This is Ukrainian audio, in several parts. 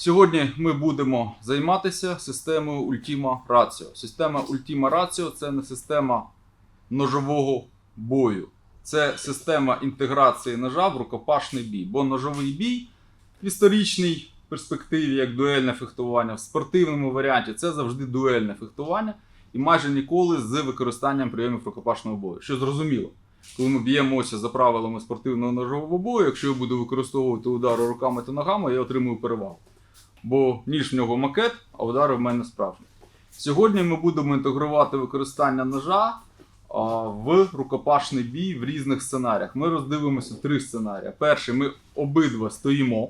Сьогодні ми будемо займатися системою Ultima Ratio. Система Ultima Ratio це не система ножового бою. Це система інтеграції ножа в рукопашний бій. Бо ножовий бій в історичній перспективі, як дуельне фехтування, в спортивному варіанті це завжди дуельне фехтування і майже ніколи з використанням прийомів рукопашного бою. Що зрозуміло, коли ми б'ємося за правилами спортивного ножового бою, якщо я буду використовувати удари руками та ногами, я отримую перевагу. Бо ніж в нього макет, а удари в мене справжні. Сьогодні ми будемо інтегрувати використання ножа в рукопашний бій в різних сценаріях. Ми роздивимося три сценарії. Перший, ми обидва стоїмо.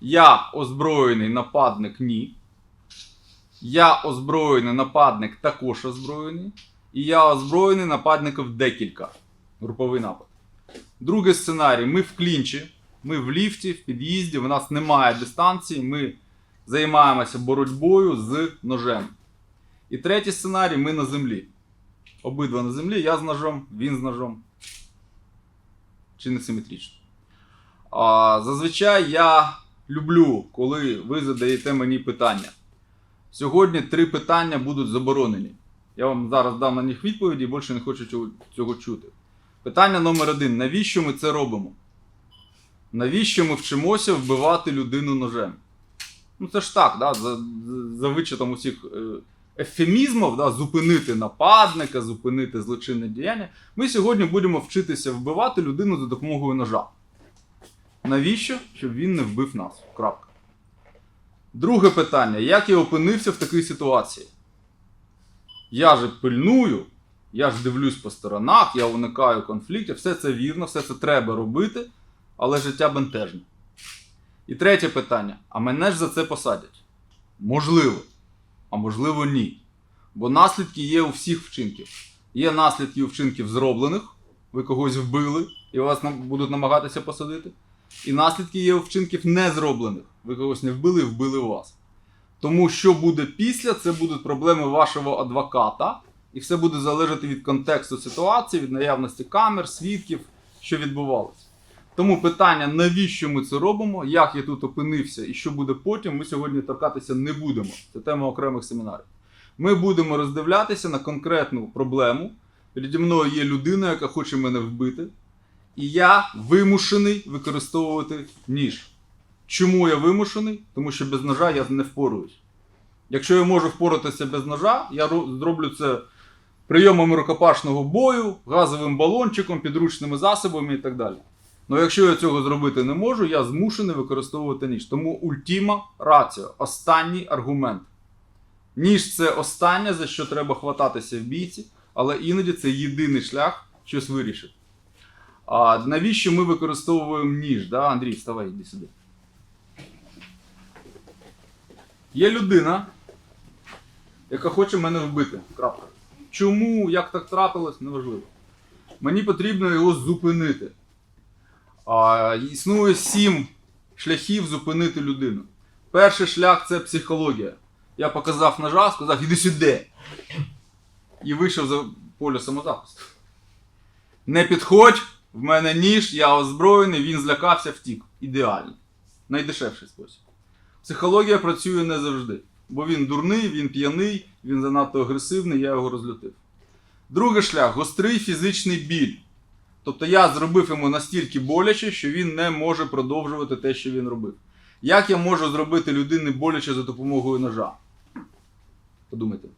Я озброєний нападник ні. Я озброєний нападник також озброєний. І я озброєний нападників декілька. Груповий напад. Другий сценарій: ми в клінчі, ми в ліфті, в під'їзді, в нас немає дистанції, ми займаємося боротьбою з ножем. І третій сценарій ми на землі. Обидва на землі, я з ножом, він з ножом. Чи не симетрично. А, зазвичай я люблю, коли ви задаєте мені питання. Сьогодні три питання будуть заборонені. Я вам зараз дам на них відповіді і більше не хочу цього чути. Питання номер один: навіщо ми це робимо? Навіщо ми вчимося вбивати людину ножем? Ну це ж так, да, за, за вичетом усіх е, ефемізмів, да, зупинити нападника, зупинити злочинне діяння. Ми сьогодні будемо вчитися вбивати людину за допомогою ножа. Навіщо? Щоб він не вбив нас. Крапка. Друге питання: як я опинився в такій ситуації? Я же пильную, я ж дивлюсь по сторонах, я уникаю конфліктів, все це вірно, все це треба робити, але життя бентежне. І третє питання: а мене ж за це посадять? Можливо, а можливо, ні. Бо наслідки є у всіх вчинків. Є наслідки у вчинків зроблених, ви когось вбили, і вас будуть намагатися посадити. І наслідки є у вчинків незроблених. Ви когось не вбили і вбили вас. Тому що буде після, це будуть проблеми вашого адвоката, і все буде залежати від контексту ситуації, від наявності камер, свідків, що відбувалося. Тому питання, навіщо ми це робимо, як я тут опинився і що буде потім, ми сьогодні торкатися не будемо. Це тема окремих семінарів. Ми будемо роздивлятися на конкретну проблему. Переді мною є людина, яка хоче мене вбити, і я вимушений використовувати ніж. Чому я вимушений? Тому що без ножа я не впоруюсь. Якщо я можу впоратися без ножа, я зроблю це прийомами рукопашного бою, газовим балончиком, підручними засобами і так далі. Ну якщо я цього зробити не можу, я змушений використовувати ніж. Тому ультима раціо останній аргумент. Ніж це останнє, за що треба хвататися в бійці, але іноді це єдиний шлях щось вирішити. А навіщо ми використовуємо ніж? Да? Андрій, вставай, іди сюди. Є людина, яка хоче мене вбити. Крапка. Чому, як так трапилось, неважливо. Мені потрібно його зупинити. Існує сім шляхів зупинити людину. Перший шлях це психологія. Я показав ножа, сказав, іди сюди. І вийшов за поле самозахисту. Не підходь, в мене ніж, я озброєний, він злякався, втік. Ідеально. Найдешевший спосіб. Психологія працює не завжди. Бо він дурний, він п'яний, він занадто агресивний, я його розлютив. Другий шлях гострий фізичний біль. Тобто я зробив йому настільки боляче, що він не може продовжувати те, що він робив. Як я можу зробити людині боляче за допомогою ножа? Подумайте.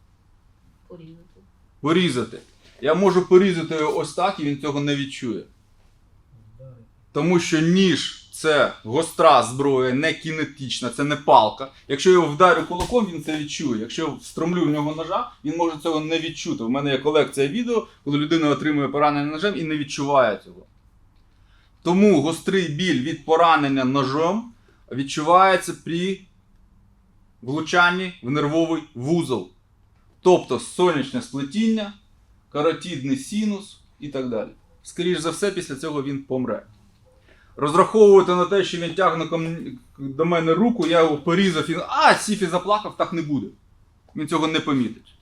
порізати. Порізати. Я можу порізати його ось так, і він цього не відчує. Тому що ніж це гостра зброя, не кінетична, це не палка. Якщо я його вдарю кулаком, він це відчує. Якщо я встромлю в нього ножа, він може цього не відчути. У мене є колекція відео, коли людина отримує поранення ножем і не відчуває цього. Тому гострий біль від поранення ножом відчувається при влучанні в нервовий вузол. Тобто сонячне сплетіння, каротідний синус і так далі. Скоріше за все, після цього він помре. Розраховувати на те, що він тягне до мене руку, я його порізав і а, сів і заплакав, так не буде. Він цього не помітить.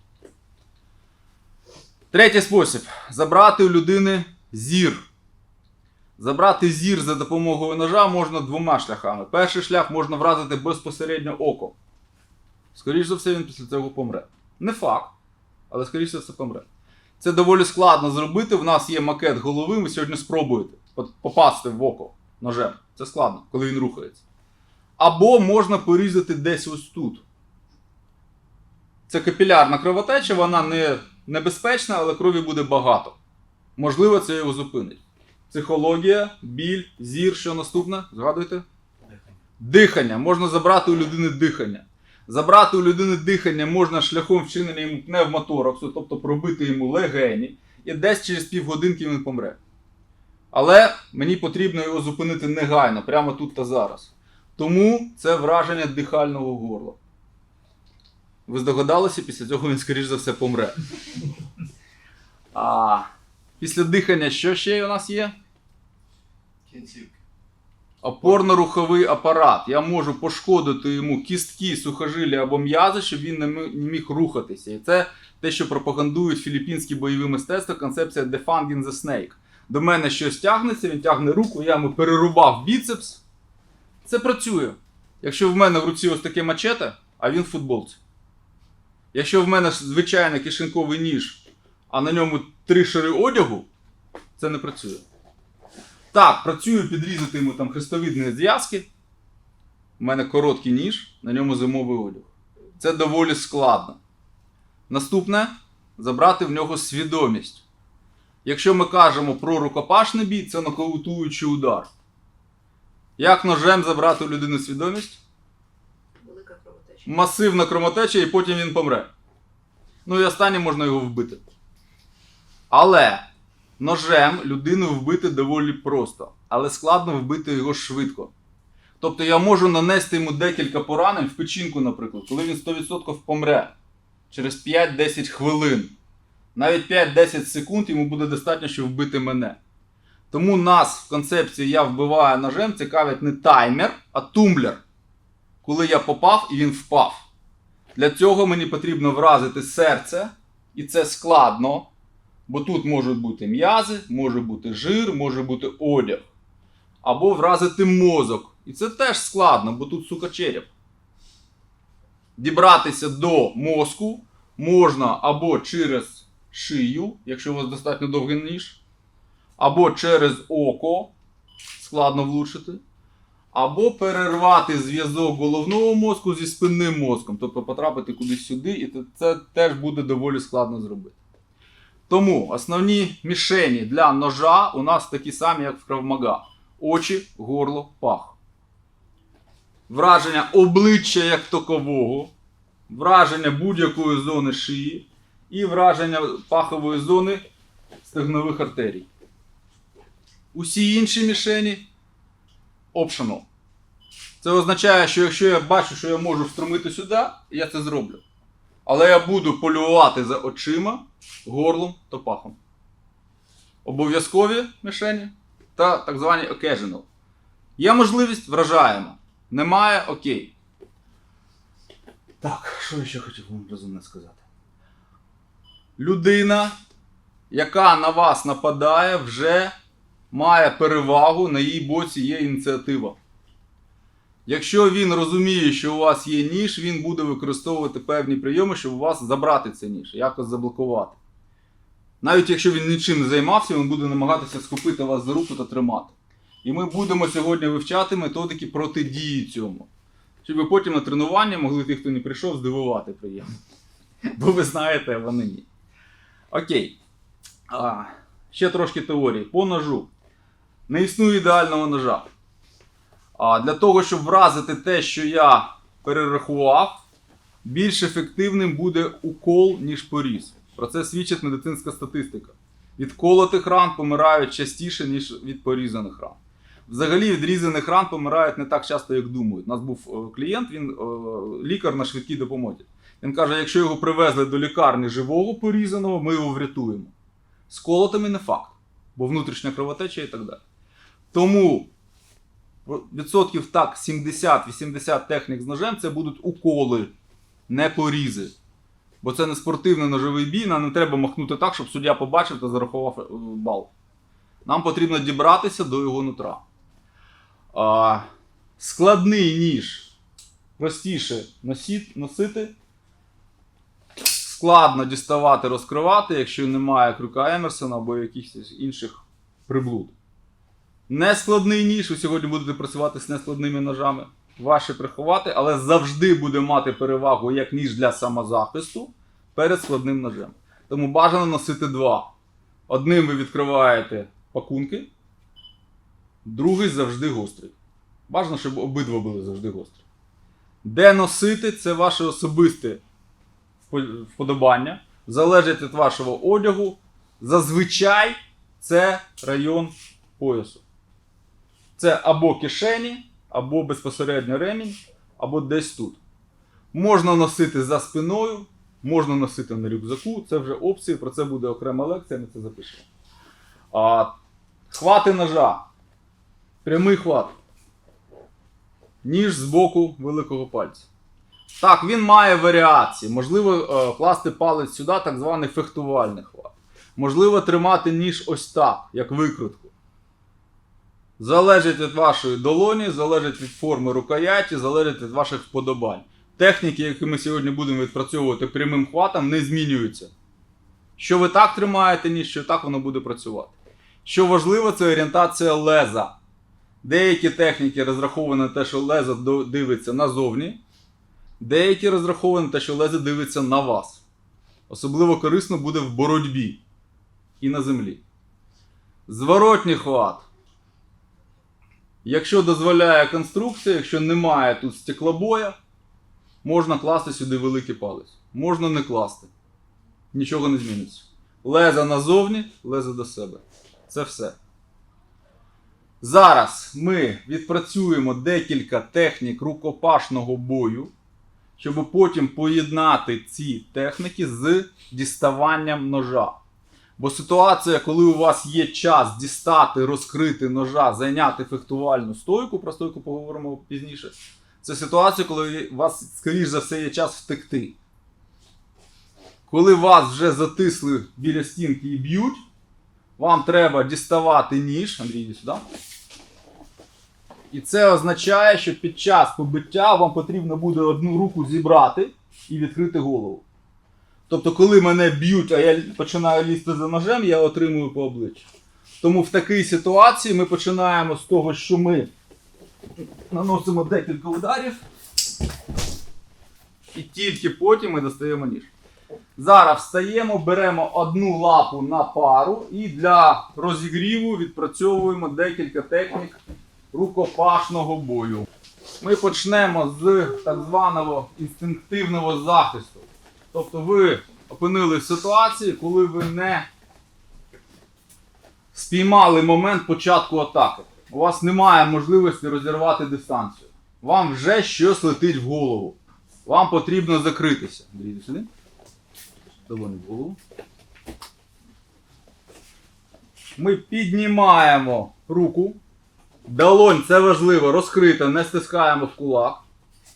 Третій спосіб забрати у людини зір. Забрати зір за допомогою ножа можна двома шляхами. Перший шлях можна вразити безпосередньо око. Скоріше за все, він після цього помре. Не факт, але скоріше за все помре. Це доволі складно зробити. В нас є макет голови, ви сьогодні спробуєте попасти в око ножем. Це складно, коли він рухається. Або можна порізати десь ось тут. Це капілярна кровотеча, вона не небезпечна, але крові буде багато. Можливо, це його зупинить. Психологія, біль, зір, що наступне? Згадуйте? Дихання. Можна забрати у людини дихання. Забрати у людини дихання можна шляхом вчинення йому пневмотораксу, тобто пробити йому легені, і десь через півгодинки він помре. Але мені потрібно його зупинити негайно, прямо тут та зараз. Тому це враження дихального горла. Ви здогадалися, після цього він, скоріш за все, помре. А, після дихання, що ще у нас є? Кінцівки. Опорно-руховий апарат. Я можу пошкодити йому кістки, сухожилля або м'язи, щоб він не міг рухатися. І це те, що пропагандують філіппінські бойові мистецтва, концепція defunding the snake. До мене щось тягнеться, він тягне руку, я йому перерубав біцепс. Це працює. Якщо в мене в руці ось таке мачете, а він в футболці. Якщо в мене звичайний кишеньковий ніж, а на ньому три шари одягу, це не працює. Так, працюю підрізати йому там хрестовидні зв'язки. У мене короткий ніж, на ньому зимовий одяг. Це доволі складно. Наступне забрати в нього свідомість. Якщо ми кажемо про рукопашний бій, це нокаутуючий удар. Як ножем забрати у людини свідомість? Велика кровотеча. Масивна кровотеча, і потім він помре. Ну і останнє можна його вбити. Але ножем людину вбити доволі просто, але складно вбити його швидко. Тобто я можу нанести йому декілька поранень в печінку, наприклад, коли він 100% помре через 5-10 хвилин. Навіть 5-10 секунд йому буде достатньо, щоб вбити мене. Тому нас в концепції я вбиваю ножем цікавить не таймер, а тумблер коли я попав і він впав. Для цього мені потрібно вразити серце, і це складно, бо тут можуть бути м'язи, може бути жир, може бути одяг. Або вразити мозок. І це теж складно, бо тут сука череп. Дібратися до мозку можна або через шию, якщо у вас достатньо довгий ніж, або через око, складно влучити або перервати зв'язок головного мозку зі спинним мозком, тобто потрапити кудись сюди, і це- теж буде доволі складно зробити. Тому основні мішені для ножа у нас такі самі, як в кравмага: очі, горло, пах. Враження обличчя як такового, враження будь-якої зони шиї і враження пахової зони стегнових артерій. Усі інші мішені optional. Це означає, що якщо я бачу, що я можу встромити сюди, я це зроблю. Але я буду полювати за очима, горлом та пахом. Обов'язкові мішені та так звані occasional. Є можливість, вражаємо. Немає окей. Так, що я ще хотів вам розумне сказати? Людина, яка на вас нападає, вже має перевагу, на її боці є ініціатива. Якщо він розуміє, що у вас є ніж, він буде використовувати певні прийоми, щоб у вас забрати цей ніж, якось заблокувати. Навіть якщо він нічим не займався, він буде намагатися схопити вас за руку та тримати. І ми будемо сьогодні вивчати методики протидії цьому. Щоб ви потім на тренування могли тих, хто не прийшов, здивувати приємно. Бо ви знаєте, вони ні. Окей. А, ще трошки теорії. По ножу. Не існує ідеального ножа. А для того, щоб вразити те, що я перерахував, більш ефективним буде укол, ніж поріз. Про це свідчить медицинська статистика. Від колотих ран помирають частіше, ніж від порізаних ран. Взагалі від різаних ран помирають не так часто, як думають. У нас був е, клієнт, він е, лікар на швидкій допомозі. Він каже, якщо його привезли до лікарні живого порізаного, ми його врятуємо. З колотами не факт, бо внутрішня кровотеча і так далі. Тому відсотків так 70-80 технік з ножем це будуть уколи, не порізи. Бо це не спортивний ножовий бій, нам не треба махнути так, щоб суддя побачив та зарахував е, бал. Нам потрібно дібратися до його нутра. А, складний ніж простіше носити. Складно діставати, розкривати, якщо немає крюка Емерсона або якихось інших приблуд. Нескладний ніж, ви сьогодні будете працювати з нескладними ножами. Важче приховати, але завжди буде мати перевагу як ніж для самозахисту перед складним ножем. Тому бажано носити два. Одним ви відкриваєте пакунки, другий завжди гострий. Бажано, щоб обидва були завжди гострі. Де носити, це ваше особисте вподобання. Залежить від вашого одягу. Зазвичай це район поясу. Це або кишені, або безпосередньо ремінь, або десь тут. Можна носити за спиною, можна носити на рюкзаку. Це вже опції, про це буде окрема лекція, ми це запишемо. А, хвати ножа. Прямий хват. Ніж з боку великого пальця. Так, він має варіації. Можливо, е, класти палець сюди, так званий фехтувальний хват. Можливо, тримати ніж ось так, як викрутку. Залежить від вашої долоні, залежить від форми рукояті, залежить від ваших вподобань. Техніки, які ми сьогодні будемо відпрацьовувати прямим хватом, не змінюються. Що ви так тримаєте ніж, що так воно буде працювати. Що важливо, це орієнтація леза. Деякі техніки розраховані на те, що лезо дивиться назовні, деякі розраховані на те, що лезо дивиться на вас. Особливо корисно буде в боротьбі і на землі. Зворотній хват. Якщо дозволяє конструкція, якщо немає тут стеклобоя, можна класти сюди великий палець. Можна не класти. Нічого не зміниться. Лезо назовні, лезо до себе. Це все. Зараз ми відпрацюємо декілька технік рукопашного бою, щоб потім поєднати ці техніки з діставанням ножа. Бо ситуація, коли у вас є час дістати, розкрити ножа, зайняти фехтувальну стойку, про стойку поговоримо пізніше. Це ситуація, коли у вас, скоріш за все, є час втекти. Коли вас вже затисли біля стінки і б'ють, вам треба діставати ніж. Андрій, іди сюди. І це означає, що під час побиття вам потрібно буде одну руку зібрати і відкрити голову. Тобто, коли мене б'ють, а я починаю лізти за ножем, я отримую по обличчю. Тому в такій ситуації ми починаємо з того, що ми наносимо декілька ударів, і тільки потім ми достаємо ніж. Зараз встаємо, беремо одну лапу на пару і для розігріву відпрацьовуємо декілька технік рукопашного бою. Ми почнемо з так званого інстинктивного захисту. Тобто ви опинились в ситуації, коли ви не спіймали момент початку атаки. У вас немає можливості розірвати дистанцію. Вам вже щось летить в голову. Вам потрібно закритися. Іди сюди. Долоні в голову. Ми піднімаємо руку. Долонь, це важливо, розкрита, не стискаємо в кулак.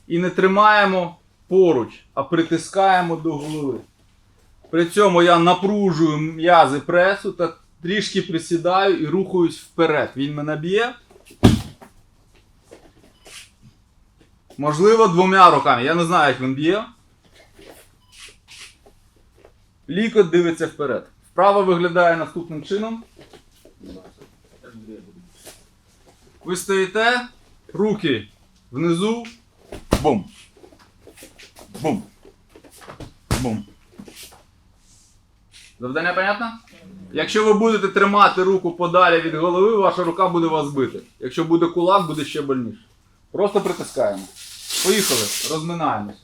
І не тримаємо поруч, а притискаємо до голови. При цьому я напружую м'язи пресу та трішки присідаю і рухаюсь вперед. Він мене б'є. Можливо, двома руками. Я не знаю, як він б'є. Лікоть дивиться вперед. Вправа виглядає наступним чином. Ви стоїте, руки внизу. Бум. Бум. Бум. Завдання понятно? Якщо ви будете тримати руку подалі від голови, ваша рука буде вас бити. Якщо буде кулак, буде ще больніше. Просто притискаємо. Поїхали, розминаємося.